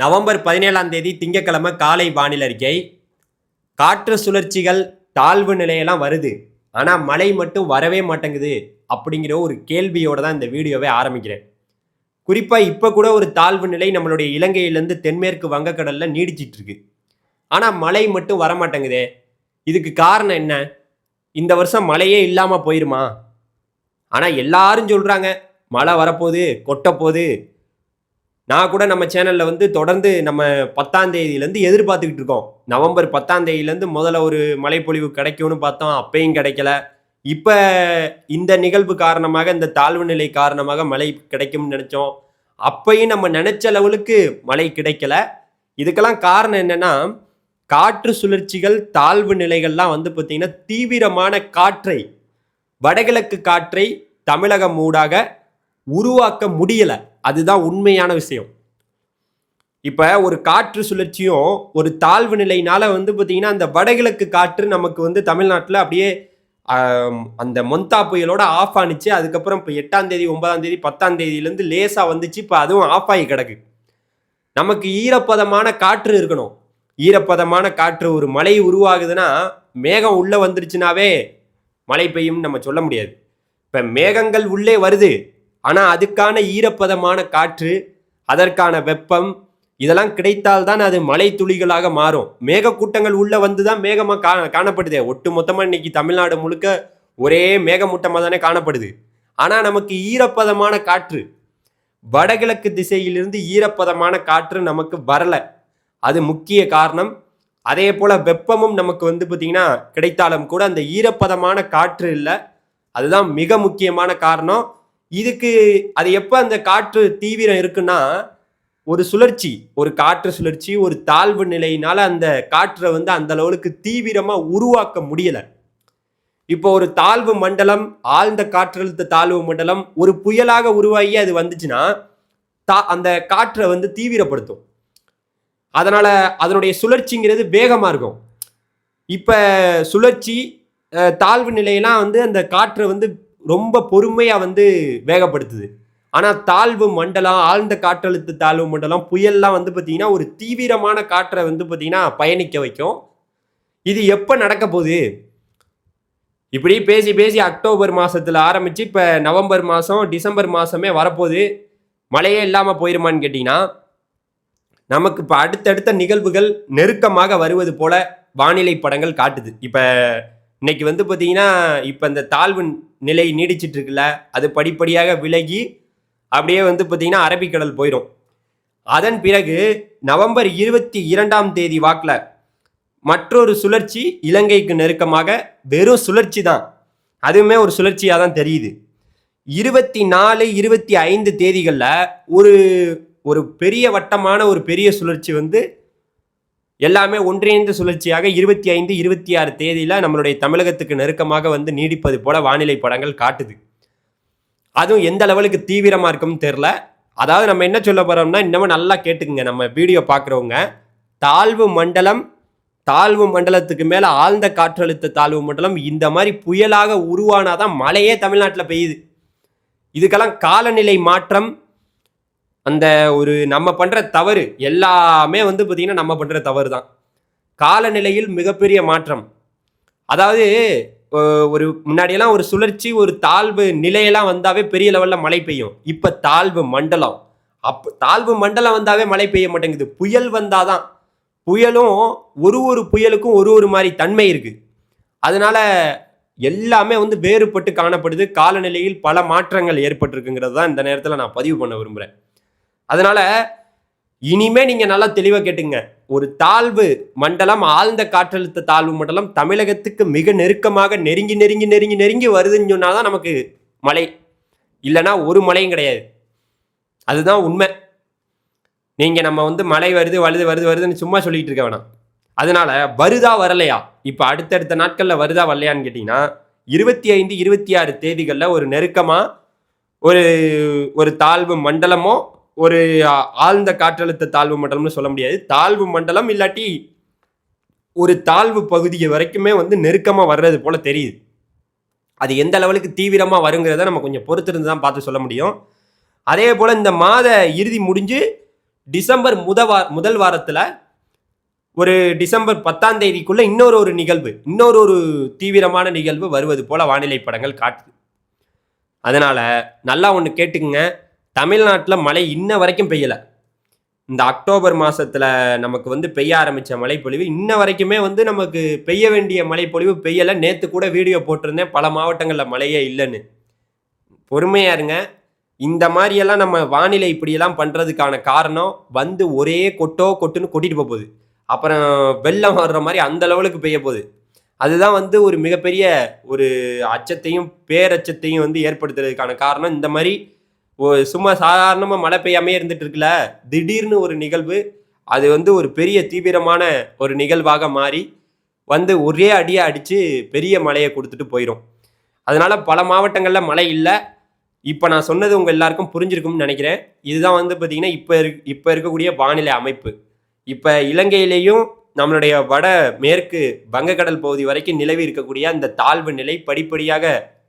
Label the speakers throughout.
Speaker 1: November பதினேழாம் தேதி திங்கக்கிழமை காலை வானிலை அறிக்கை. காற்று சுழற்சிகள் தாழ்வு நிலையெல்லாம் வருது. ஆனால் மழை மட்டும் வரவே மாட்டேங்குது அப்படிங்கிற ஒரு கேள்வியோடு தான் இந்த வீடியோவை ஆரம்பிக்கிறேன். குறிப்பாக இப்போ கூட ஒரு தாழ்வு நிலை நம்மளுடைய இலங்கையிலேருந்து தென்மேற்கு வங்கக்கடலில் நீடிச்சிட்டு இருக்கு ஆனால் மழை மட்டும் வர மாட்டேங்குதே இதுக்கு காரணம் என்ன? இந்த வருஷம் மழையே இல்லாமல் போயிருமா? ஆனால் எல்லாரும் சொல்கிறாங்க மழை வரப்போகுது கொட்டப்போகுது. நான் கூட நம்ம சேனலில் வந்து தொடர்ந்து நம்ம பத்தாம் தேதியிலேருந்து எதிர்பார்த்துக்கிட்டு இருக்கோம். நவம்பர் பத்தாம் தேதியிலேருந்து முதல்ல ஒரு மழைப்பொழிவு கிடைக்கும்னு பார்த்தோம். அப்பையும் கிடைக்கல. இப்போ இந்த நிகழ்வு காரணமாக இந்த தாழ்வு நிலை காரணமாக மழை கிடைக்கும்னு நினச்சோம். அப்பையும் நம்ம நினச்ச லெவலுக்கு மழை கிடைக்கல. இதுக்கெல்லாம் காரணம் என்னென்னா காற்று சுழற்சிகள் தாழ்வு நிலைகள்லாம் வந்து பார்த்திங்கன்னா தீவிரமான காற்றை வடகிழக்கு காற்றை தமிழகம் ஊடாக உருவாக்க முடியலை. அதுதான் உண்மையான விஷயம். இப்போ ஒரு காற்று சுழற்சியும் ஒரு தாழ்வு நிலையினால வந்து பார்த்திங்கன்னா அந்த வடகிழக்கு காற்று நமக்கு வந்து தமிழ்நாட்டில் அப்படியே அந்த மொந்தா புயலோட ஆஃப் ஆனிச்சு. அதுக்கப்புறம் இப்போ எட்டாம் தேதி ஒன்பதாம் தேதி பத்தாம் தேதியிலேருந்து லேசாக வந்துச்சு. இப்போ அதுவும் ஆஃப் ஆகி கிடக்கு. நமக்கு ஈரப்பதமான காற்று இருக்கணும். ஈரப்பதமான காற்று ஒரு மழை உருவாகுதுன்னா மேகம் உள்ளே வந்துருச்சுனாவே மழை பெய்யும்னு நம்ம சொல்ல முடியாது. இப்போ மேகங்கள் உள்ளே வருது. ஆனால் அதுக்கான ஈரப்பதமான காற்று அதற்கான வெப்பம் இதெல்லாம் கிடைத்தால்தான் அது மழை துளிகளாக மாறும். மேகக்கூட்டங்கள் உள்ளே வந்து தான் மேகமாக கா காணப்படுதே. ஒட்டு மொத்தமாக இன்னைக்கு தமிழ்நாடு முழுக்க ஒரே மேகமூட்டமாக தானே காணப்படுது. ஆனால் நமக்கு ஈரப்பதமான காற்று வடகிழக்கு திசையிலிருந்து ஈரப்பதமான காற்று நமக்கு வரலை. அது முக்கிய காரணம். அதே போல் வெப்பமும் நமக்கு வந்து பார்த்திங்கன்னா கிடைத்தாலும் கூட அந்த ஈரப்பதமான காற்று இல்லை. அதுதான் மிக முக்கியமான காரணம். இதுக்கு அது எப்போ அந்த காற்று தீவிரம் இருக்குன்னா ஒரு சுழற்சி ஒரு காற்று சுழற்சி ஒரு தாழ்வு நிலையினால அந்த காற்றை வந்து அந்த அளவுக்கு தீவிரமாக உருவாக்க முடியலை. இப்போ ஒரு தாழ்வு மண்டலம் ஆழ்ந்த காற்றழுத்த தாழ்வு மண்டலம் ஒரு புயலாக உருவாகி அது வந்துச்சுன்னா தா அந்த காற்றை வந்து தீவிரப்படுத்தும். அதனால அதனுடைய சுழற்சிங்கிறது வேகமாக இருக்கும். இப்போ சுழற்சி தாழ்வு நிலையெல்லாம் வந்து அந்த காற்றை வந்து ரொம்ப பொறுமையாக வந்து வேகப்படுத்துது. ஆனால் தாழ்வு மண்டலம் ஆழ்ந்த காற்றழுத்த தாழ்வு மண்டலம் புயல்லாம் வந்து பார்த்தீங்கன்னா ஒரு தீவிரமான காற்றை வந்து பார்த்தீங்கன்னா பயணிக்க வைக்கும். இது எப்போ நடக்க போகுது? இப்படி பேசி பேசி அக்டோபர் மாதத்தில் ஆரம்பித்து இப்போ நவம்பர் மாதம் டிசம்பர் மாதமே வரப்போகுது. மழையே இல்லாமல் போயிருமான்னு கேட்டிங்கன்னா நமக்கு இப்போ அடுத்தடுத்த நிகழ்வுகள் நெருக்கமாக வருவது போல வானிலை படங்கள் காட்டுது. இப்போ இன்னைக்கு வந்து பார்த்தீங்கன்னா இப்போ இந்த தாழ்வு நிலை நீடிச்சிட்டு இருக்குல்ல அது படிப்படியாக விலகி அப்படியே வந்து பார்த்தீங்கன்னா அரபிக்கடல் போயிடும் அதன் பிறகு நவம்பர் இருபத்தி இரண்டாம் தேதி வாக்கில் மற்றொரு சுழற்சி இலங்கைக்கு நெருக்கமாக வெறும் சுழற்சி தான். அதுவுமே ஒரு சுழற்சியாக தான் தெரியுது. இருபத்தி நாலு இருபத்தி ஐந்து தேதிகளில் ஒரு ஒரு பெரிய வட்டமான ஒரு பெரிய சுழற்சி வந்து எல்லாமே ஒன்றிணைந்த சுழற்சியாக இருபத்தி ஐந்து இருபத்தி ஆறு தேதியில் நம்மளுடைய தமிழகத்துக்கு நெருக்கமாக வந்து நீடிப்பது போல வானிலை படங்கள் காட்டுது. அதுவும் எந்த லெவலுக்கு தீவிரமாக இருக்கும்னு தெரில அதாவது நம்ம என்ன சொல்ல போகிறோம்னா இன்னமும் நல்லா கேட்டுக்குங்க. நம்ம வீடியோ பார்க்குறவங்க தாழ்வு மண்டலம் தாழ்வு மண்டலத்துக்கு மேலே ஆழ்ந்த காற்றழுத்த தாழ்வு மண்டலம் இந்த மாதிரி புயலாக உருவானாதான் மழையே தமிழ்நாட்டில் பெய்யுது. இதுக்கெல்லாம் காலநிலை மாற்றம் அந்த ஒரு நம்ம பண்ணுற தவறு எல்லாமே வந்து பார்த்திங்கன்னா நம்ம பண்ணுற தவறு தான் காலநிலையில் மிகப்பெரிய மாற்றம். அதாவது ஒரு முன்னாடியெல்லாம் ஒரு சுழற்சி ஒரு தாழ்வு நிலையெல்லாம் வந்தாவே பெரிய லெவலில் மழை பெய்யும். இப்போ தாழ்வு மண்டலம். அப்போ தாழ்வு மண்டலம் வந்தாவே மழை பெய்ய மாட்டேங்குது. புயல் வந்தாதான். புயலும் ஒரு ஒரு புயலுக்கும் ஒரு ஒரு மாதிரி தன்மை இருக்குது அதனால் எல்லாமே வந்து வேறுபட்டு காணப்படுது. காலநிலையில் பல மாற்றங்கள் ஏற்பட்டிருக்குங்கிறது தான் இந்த நேரத்தில் நான் பதிவு பண்ண விரும்புகிறேன் அதனால இனிமே நீங்க நல்லா தெளிவாக கேட்டுங்க. ஒரு தாழ்வு மண்டலம் ஆழ்ந்த காற்றழுத்த தாழ்வு மண்டலம் தமிழகத்துக்கு மிக நெருக்கமாக நெருங்கி நெருங்கி நெருங்கி நெருங்கி வருதுன்னு சொன்னாதான் நமக்கு மழை. இல்லைன்னா ஒரு மழையும் கிடையாது. அதுதான் உண்மை. நீங்கள் நம்ம வந்து மழை வருது வருது வருது வருதுன்னு சும்மா சொல்லிட்டு இருக்க வேணாம். அதனால வருதா வரலையா? இப்போ அடுத்தடுத்த நாட்களில் வருதா வரலையான்னு கேட்டிங்கன்னா இருபத்தி ஐந்து இருபத்தி ஆறு தேதிகளில் ஒரு நெருக்கமாக ஒரு ஒரு தாழ்வு மண்டலமோ ஒரு ஆழ்ந்த காற்றழுத்த தாழ்வு மண்டலம்னு சொல்ல முடியாது. தாழ்வு மண்டலம் இல்லாட்டி ஒரு தாழ்வு பகுதி வரைக்குமே வந்து நெருக்கமாக வர்றது போல தெரியுது. அது எந்த லெவலுக்கு தீவிரமாக வருங்கிறத நம்ம கொஞ்சம் பொறுத்திருந்து தான் பார்த்து சொல்ல முடியும். அதே போல் இந்த மாத இறுதி முடிஞ்சு டிசம்பர் முத வா முதல் வாரத்தில் ஒரு டிசம்பர் பத்தாம் தேதிக்குள்ளே இன்னொரு ஒரு நிகழ்வு இன்னொரு ஒரு தீவிரமான நிகழ்வு வருவது போல் வானிலை படங்கள் காட்டுது. அதனால் நல்லா ஒன்று கேட்டுக்குங்க. தமிழ்நாட்டில் மழை இன்ன வரைக்கும் பெய்யலை. இந்த அக்டோபர் மாதத்தில் நமக்கு வந்து பெய்ய ஆரம்பித்த மழைப்பொழிவு இன்ன வரைக்குமே வந்து நமக்கு பெய்ய வேண்டிய மழைப்பொழிவு பெய்யலை. நேற்று கூட வீடியோ போட்டிருந்தேன். பல மாவட்டங்களில் மழையே இல்லைன்னு. பொறுமையா இருங்க. இந்த மாதிரியெல்லாம் நம்ம வானிலை இப்படியெல்லாம் பண்ணுறதுக்கான காரணம் வந்து ஒரே கொட்டோ கொட்டுன்னு கொட்டிட்டு போக போகுது. அப்புறம் வெள்ளம் வர்ற மாதிரி அந்த லெவலுக்கு பெய்ய போகுது. அதுதான் வந்து ஒரு மிகப்பெரிய ஒரு அச்சத்தையும் பேரச்சத்தையும் வந்து ஏற்படுத்துறதுக்கான காரணம். இந்த மாதிரி சும்மா சாதாரணமாக மழை பெய்யாமே இருந்துட்டு இருக்குல்ல? திடீர்னு ஒரு நிகழ்வு. அது வந்து ஒரு பெரிய தீவிரமான ஒரு நிகழ்வாக மாறி வந்து ஒரே அடியாக அடித்து பெரிய மழையை கொடுத்துட்டு போயிடும் அதனால் பல மாவட்டங்களில் மழை இல்லை. இப்போ நான் சொன்னது உங்கள் எல்லாருக்கும் புரிஞ்சிருக்கும்னு நினைக்கிறேன். இதுதான் வந்து பார்த்திங்கன்னா இப்போ இருக் இப்போ இருக்கக்கூடிய வானிலை அமைப்பு. இப்போ இலங்கையிலேயும் நம்மளுடைய வட மேற்கு வங்கக்கடல் பகுதி வரைக்கும் நிலவி இருக்கக்கூடிய அந்த தாழ்வு நிலை படிப்படியாக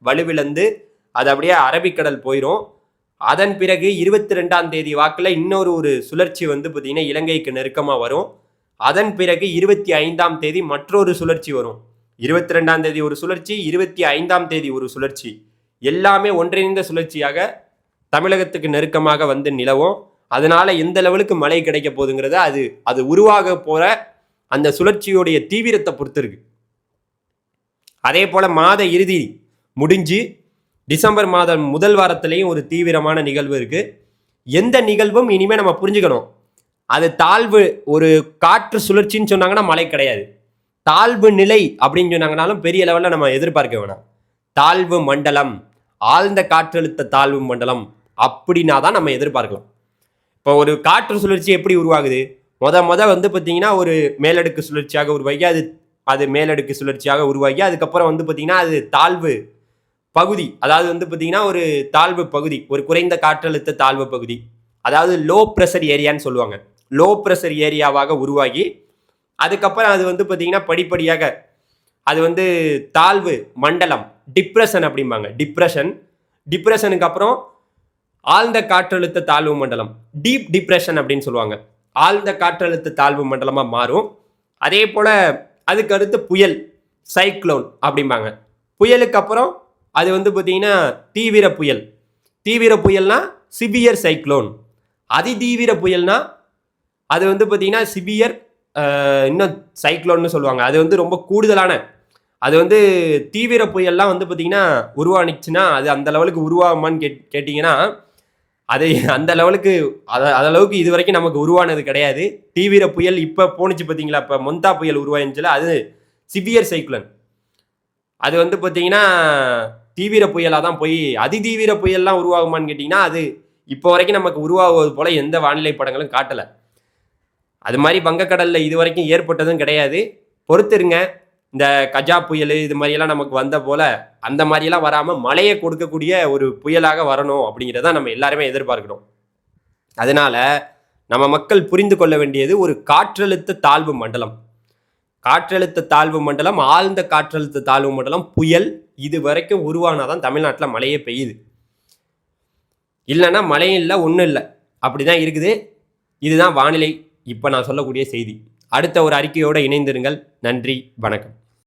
Speaker 1: வலுவிழந்து அது அப்படியே அரபிக்கடல் போயிடும் அதன் பிறகு இருபத்தி ரெண்டாம் தேதி வாக்கில் இன்னொரு ஒரு சுழற்சி வந்து பார்த்தீங்கன்னா இலங்கைக்கு நெருக்கமாக வரும். அதன் பிறகு இருபத்தி ஐந்தாம் தேதி மற்றொரு சுழற்சி வரும். இருபத்தி ரெண்டாம் தேதி ஒரு சுழற்சி இருபத்தி ஐந்தாம் தேதி ஒரு சுழற்சி. எல்லாமே ஒன்றிணைந்த சுழற்சியாக தமிழகத்துக்கு நெருக்கமாக வந்து நிலவும். அதனால் எந்த லெவலுக்கு மழை கிடைக்க போகுதுங்கிறத அது அது உருவாக போகிற அந்த சுழற்சியுடைய தீவிரத்தை பொறுத்து இருக்கு. அதே போல் மாத இறுதி முடிஞ்சு டிசம்பர் மாதம் முதல் வாரத்திலையும் ஒரு தீவிரமான நிகழ்வு இருக்குது எந்த நிகழ்வும் இனிமேல் நம்ம புரிஞ்சுக்கணும். அது தாழ்வு ஒரு காற்று சுழற்சின்னு சொன்னாங்கன்னா மழை கிடையாது. தாழ்வு நிலை அப்படின்னு சொன்னாங்கனாலும் பெரிய லெவலில் நம்ம எதிர்பார்க்க வேணாம். தாழ்வு மண்டலம் ஆழ்ந்த காற்றழுத்த தாழ்வு மண்டலம் அப்படின்னா தான் நம்ம எதிர்பார்க்கலாம். இப்போ ஒரு காற்று சுழற்சி எப்படி உருவாகுது? மொத மொத வந்து பார்த்தீங்கன்னா ஒரு மேலடுக்கு சுழற்சியாக உருவாகி அது அது மேலடுக்கு சுழற்சியாக உருவாகி அதுக்கப்புறம் வந்து பார்த்தீங்கன்னா அது தாழ்வு பகுதி அதாவது வந்து பார்த்தீங்கன்னா ஒரு தாழ்வு பகுதி ஒரு குறைந்த காற்றழுத்த தாழ்வு பகுதி. அதாவது லோ ப்ரெஷர் ஏரியான்னு சொல்லுவாங்க. லோ ப்ரெஷர் ஏரியாவாக உருவாகி அதுக்கப்புறம் அது வந்து பார்த்தீங்கன்னா படிப்படியாக அது வந்து தாழ்வு மண்டலம் டிப்ரெஷன் அப்படிம்பாங்க. டிப்ரெஷன் டிப்ரெஷனுக்கு அப்புறம் ஆழ்ந்த காற்றழுத்த தாழ்வு மண்டலம் டீப் டிப்ரெஷன் அப்படின்னு சொல்லுவாங்க. ஆழ்ந்த காற்றழுத்த தாழ்வு மண்டலமாக மாறும். அதே போல் அதுக்கு அடுத்து புயல் சைக்ளோன் அப்படிம்பாங்க. புயலுக்கு அப்புறம் அது வந்து பார்த்தீங்கன்னா தீவிர புயல். தீவிர புயல்னா சிவியர் சைக்ளோன். அதிதீவிர புயல்னா அது வந்து பார்த்தீங்கன்னா சிவியர் இன்னும் சைக்ளோன்னு சொல்லுவாங்க. அது வந்து ரொம்ப கூடுதலான அது வந்து தீவிர புயல்லாம் வந்து பார்த்தீங்கன்னா உருவானுச்சுன்னா அது அந்த லெவலுக்கு உருவாகுமான்னு கேட் கேட்டிங்கன்னா அது அந்த லெவலுக்கு அத அளவுக்கு இது வரைக்கும் நமக்கு உருவானது கிடையாது. தீவிர புயல் இப்போ போணுச்சு பார்த்தீங்களா இப்போ மொந்தா புயல் உருவாயிருந்துச்சுல அது சிவியர் சைக்ளோன். அது வந்து பார்த்தீங்கன்னா தீவிர புயலாக தான் போய் அதிதீவிர புயல்லாம் உருவாகுமான்னு கேட்டிங்கன்னா அது இப்போ வரைக்கும் நமக்கு உருவாகுவது போல் எந்த வானிலை படங்களும் காட்டலை. அது மாதிரி வங்கக்கடலில் இது வரைக்கும் ஏற்பட்டதும் கிடையாது. பொறுத்திருங்க இந்த கஜா புயல் இது மாதிரியெல்லாம் நமக்கு வந்த போல் அந்த மாதிரியெல்லாம் வராமல் மழையை கொடுக்கக்கூடிய ஒரு புயலாக வரணும் அப்படிங்கிறத நம்ம எல்லாருமே எதிர்பார்க்கணும் அதனால் நம்ம மக்கள் புரிந்து கொள்ள வேண்டியது ஒரு காற்றழுத்த தாழ்வு மண்டலம். காற்றழுத்த தாழ்வு மண்டலம் ஆழ்ந்த காற்றழுத்த தாழ்வு மண்டலம் புயல் இது வரைக்கும் உருவானாதான் தமிழ்நாட்டில் மழையே பெய்யுது. இல்லைன்னா மழையும் இல்லை ஒன்றும் இல்லை. அப்படி தான் இருக்குது. இதுதான் வானிலை. இப்போ நான் சொல்லக்கூடிய செய்தி. அடுத்த ஒரு அறிக்கையோடு இணைந்திருங்கள். நன்றி வணக்கம்.